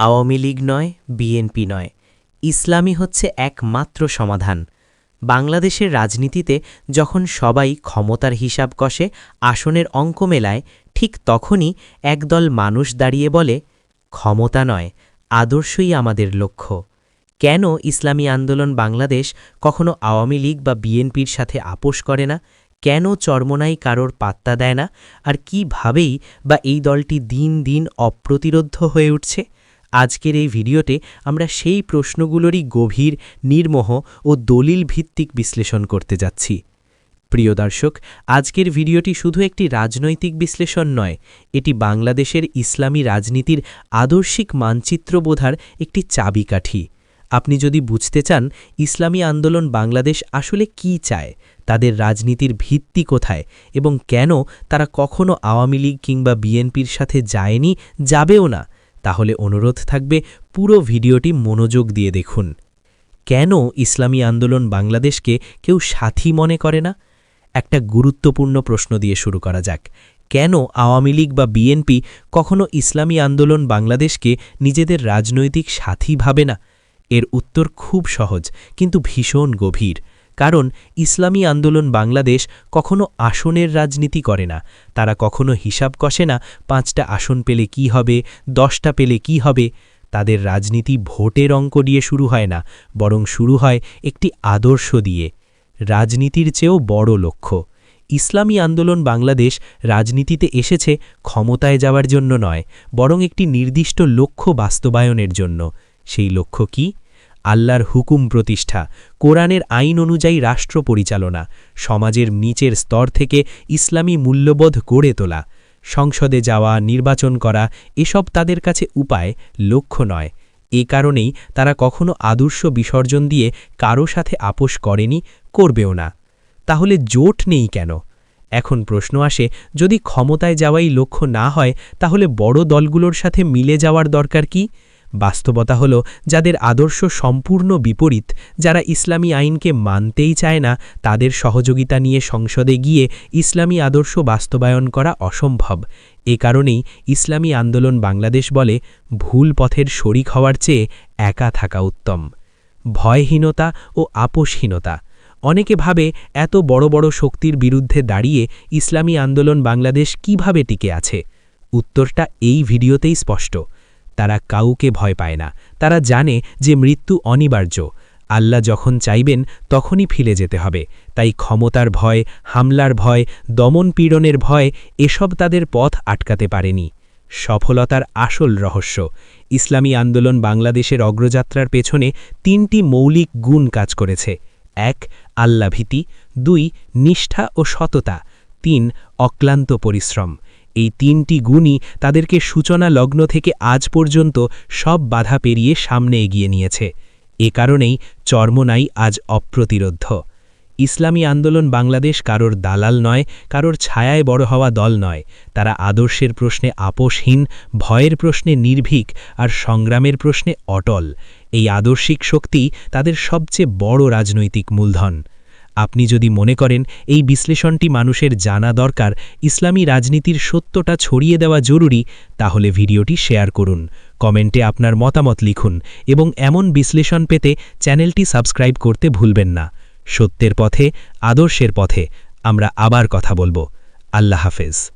আওয়ামী লীগ নয়, বিএনপি নয়। ইসলামই হচ্ছে একমাত্র সমাধান। বাংলাদেশের রাজনীতিতে যখন সবাই ক্ষমতার হিসাব কষে, আসনের অঙ্ক মেলায়, ঠিক তখনই একদল মানুষ দাঁড়িয়ে বলে, ক্ষমতা নয়, আদর্শই আমাদের লক্ষ্য। কেন ইসলামী আন্দোলন বাংলাদেশ কখনো আওয়ামী লীগ বা বিএনপির সাথে আপোষ করে না? কেন চরমনাই কারোর পাত্তা দেয় না? আর কিভাবেই বা এই দলটি দিন দিন অপ্রতিরোধ্য হয়ে উঠছে? আজকের এই ভিডিওতে আমরা সেই প্রশ্নগুলোরই গভীর, নির্মহ ও দলিল ভিত্তিক বিশ্লেষণ করতে যাচ্ছি। প্রিয় দর্শক, আজকের ভিডিওটি শুধু একটি রাজনৈতিক বিশ্লেষণ নয়, এটি বাংলাদেশের ইসলামী রাজনীতির আদর্শিক মানচিত্র বোধার একটি চাবিকাঠি। আপনি যদি বুঝতে চান ইসলামী আন্দোলন বাংলাদেশ আসলে কি চায়, তাদের রাজনীতির ভিত্তি কোথায় এবং কেন তারা কখনো আওয়ামী লীগ কিংবা বিএনপির সাথে যায়নি, যাবেও না তাহলে অনুরোধ থাকবে পুরো ভিডিওটি মনোযোগ দিয়ে দেখুন। কেন ইসলামী আন্দোলন বাংলাদেশকে কেউ সাথী মনে করে না? একটা গুরুত্বপূর্ণ প্রশ্ন দিয়ে শুরু করা যাক। কেন আওয়ামী লীগ বা বিএনপি কখনো ইসলামী আন্দোলন বাংলাদেশকে নিজেদের রাজনৈতিক সাথী ভাবে না? এর উত্তর খুব সহজ, কিন্তু ভীষণ গভীর। কারণ ইসলামী আন্দোলন বাংলাদেশ কখনো আসনের রাজনীতি করে না। তারা কখনো হিসাব কষে না, পাঁচটা আসন পেলে কি হবে, দশটা পেলে কি হবে। তাদের রাজনীতি ভোটের অঙ্ক দিয়ে শুরু হয় না, বরং শুরু হয় একটি আদর্শ দিয়ে। রাজনীতির চেয়েও বড় লক্ষ্য। ইসলামী আন্দোলন বাংলাদেশ রাজনীতিতে এসেছে ক্ষমতায় যাওয়ার জন্য নয়, বরং একটি নির্দিষ্ট লক্ষ্য বাস্তবায়নের জন্য। সেই লক্ষ্য কি? আল্লাহর হুকুম প্রতিষ্ঠা, কোরআনের আইন অনুযায়ী রাষ্ট্র পরিচালনা, সমাজের নিচের স্তর থেকে ইসলামী মূল্যবোধ গড়ে তোলা, সংসদে যাওয়া, নির্বাচন করা, এসব তাদের কাছে উপায়, লক্ষ্য নয়। এ কারণেই তারা কখনো আদর্শ বিসর্জন দিয়ে কারও সাথে আপোষ করেনি, করবেও না। তাহলে জোট নেই কেন? এখন প্রশ্ন আসে, যদি ক্ষমতায় যাওয়াই লক্ষ্য না হয়, তাহলে বড় দলগুলোর সাথে মিলে যাওয়ার দরকার কি? বাস্তবতা হল যাদের আদর্শ সম্পূর্ণ বিপরীত, যারা ইসলামী আইনকে মানতেই চায় না, তাদের সহযোগিতা নিয়ে সংসদে গিয়ে ইসলামী আদর্শ বাস্তবায়ন করা অসম্ভব। এ কারণেই ইসলামী আন্দোলন বাংলাদেশ বলে ভুল পথের শরিক হওয়ার চেয়ে একা থাকা উত্তম। ভয়হীনতা ও আপোষহীনতা। অনেকে ভাবে এত বড় বড় শক্তির বিরুদ্ধে দাঁড়িয়ে ইসলামী আন্দোলন বাংলাদেশ কীভাবে টিকে আছে? উত্তরটা এই ভিডিওতেই স্পষ্ট। তারা কাউকে ভয় পায় না। তারা জানে যে মৃত্যু অনিবার্য। আল্লাহ যখন চাইবেন, তখনই ফিরে যেতে হবে। তাই ক্ষমতার ভয়, হামলার ভয়, দমন পীড়নের ভয়, এসব তাদের পথ আটকাতে পারেনি। সফলতার আসল রহস্য। ইসলামী আন্দোলন বাংলাদেশের অগ্রযাত্রার পেছনে তিনটি মৌলিক গুণ কাজ করেছে। এক, আল্লাভীতি। দুই, নিষ্ঠা ও সততা। তিন, অক্লান্ত পরিশ্রম। এই তিনটি গুণই তাদেরকে সূচনা লগ্ন থেকে আজ পর্যন্ত সব বাধা পেরিয়ে সামনে এগিয়ে নিয়েছে। এ কারণেই চর্মনাই আজ অপ্রতিরোধ্য। ইসলামী আন্দোলন বাংলাদেশ কারোর দালাল নয়, কারোর ছায়ায় বড় হওয়া দল নয়। তারা আদর্শের প্রশ্নে আপোষহীন, ভয়ের প্রশ্নে নির্ভীক আর সংগ্রামের প্রশ্নে অটল। এই আদর্শিক শক্তি তাদের সবচেয়ে বড় রাজনৈতিক মূলধন। আপনি যদি মনে করেন এই বিশ্লেষণটি মানুষের জানা দরকার, ইসলামী রাজনীতির সত্যটা ছড়িয়ে দেওয়া জরুরি, তাহলে ভিডিওটি শেয়ার করুন, কমেন্টে আপনার মতামত লিখুন এবং এমন বিশ্লেষণ পেতে চ্যানেলটি সাবস্ক্রাইব করতে ভুলবেন না। সত্যের পথে, আদর্শের পথে আমরা আবার কথা বলব। আল্লাহ হাফেজ।